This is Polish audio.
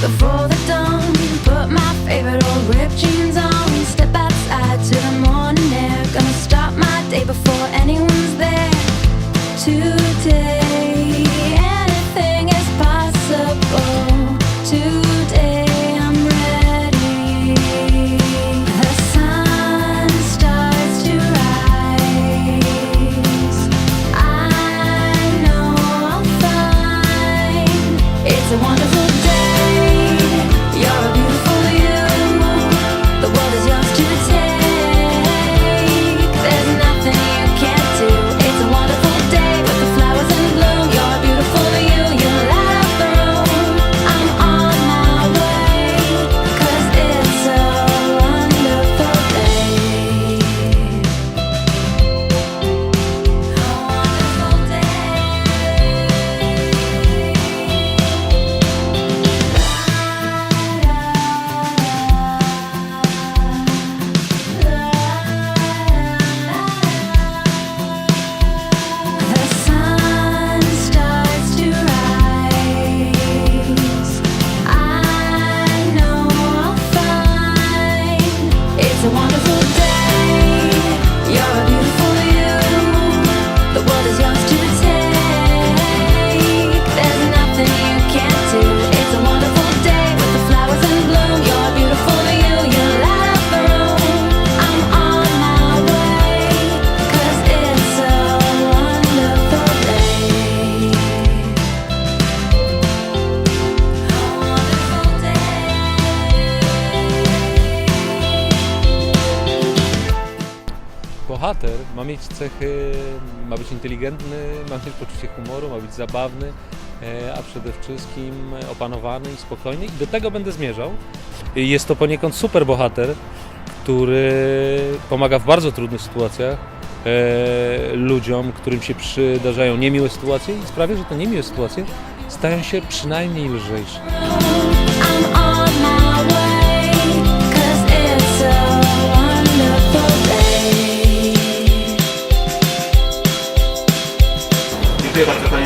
before the dawn. Put my favorite old ripped jeans on. Step outside to the morning air. Gonna start my day before anyone's there. To a Bohater ma mieć cechy, ma być inteligentny, ma mieć poczucie humoru, ma być zabawny, e, a przede wszystkim opanowany i spokojny i do tego będę zmierzał. Jest to poniekąd super bohater, który pomaga w bardzo trudnych sytuacjach e, ludziom, którym się przydarzają niemiłe sytuacje i sprawia, że te niemiłe sytuacje stają się przynajmniej lżejsze. という場ます。